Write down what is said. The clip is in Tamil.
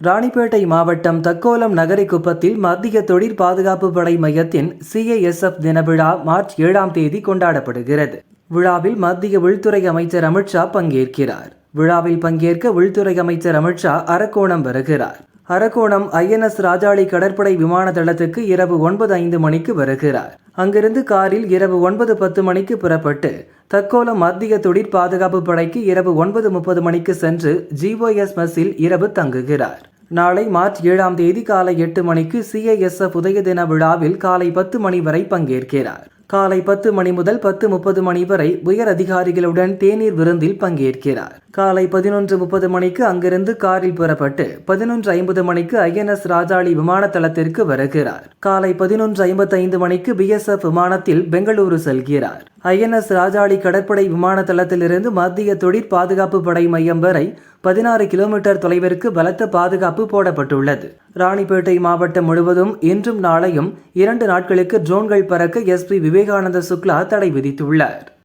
ராணிப்பேட்டை மாவட்டம் தக்கோலம் நகரிக்குப்பத்தில் மத்திய தொழிற் பாதுகாப்பு படை மையத்தின் சிஐஎஸ்எஃப் தின விழா மார்ச் ஏழாம் தேதி கொண்டாடப்படுகிறது. விழாவில் மத்திய உள்துறை அமைச்சர் அமித்ஷா பங்கேற்கிறார். விழாவில் பங்கேற்க உள்துறை அமைச்சர் அமித்ஷா அரக்கோணம் வருகிறார். அரக்கோணம் ஐஎன்எஸ் ராஜாளி கடற்படை விமான தளத்துக்கு இரவு ஒன்பது ஐந்து மணிக்கு வருகிறார். அங்கிருந்து காரில் இரவு ஒன்பது பத்து மணிக்கு புறப்பட்டு தக்கோலம் மத்திய தொழிற் பாதுகாப்பு படைக்கு இரவு ஒன்பது முப்பது மணிக்கு சென்று ஜிஓஎஸ் மெஸ்ஸில் இரவு தங்குகிறார். நாளை மார்ச் ஏழாம் தேதி காலை எட்டு மணிக்கு சிஐஎஸ்எஃப் உதய தின விழாவில் காலை பத்து மணி வரை பங்கேற்கிறார். காலை பத்து மணி முதல் பத்து முப்பது மணி வரை உயர் அதிகாரிகளுடன் தேநீர் விருந்தில் பங்கேற்கிறார். காலை பதினொன்று முப்பது மணிக்கு அங்கிருந்து காரில் புறப்பட்டு பதினொன்று ஐம்பது மணிக்கு ஐஎன்எஸ் ராஜாளி விமான தளத்திற்கு வருகிறார். காலை பதினொன்று ஐம்பத்தைந்து மணிக்கு பிஎஸ்எஃப் விமானத்தில் பெங்களூரு செல்கிறார். ஐஎன்எஸ் ராஜாளி கடற்படை விமான தளத்திலிருந்து மத்திய தொழிற் பாதுகாப்பு படை மையம் வரை பதினாறு கிலோமீட்டர் தொலைவிற்கு பலத்த பாதுகாப்பு போடப்பட்டுள்ளது. ராணிப்பேட்டை மாவட்டம் முழுவதும் இன்றும் நாளையும் இரண்டு நாட்களுக்கு ட்ரோன்கள் பறக்க எஸ்பி விவேகானந்த சுக்லா தடை விதித்துள்ளார்.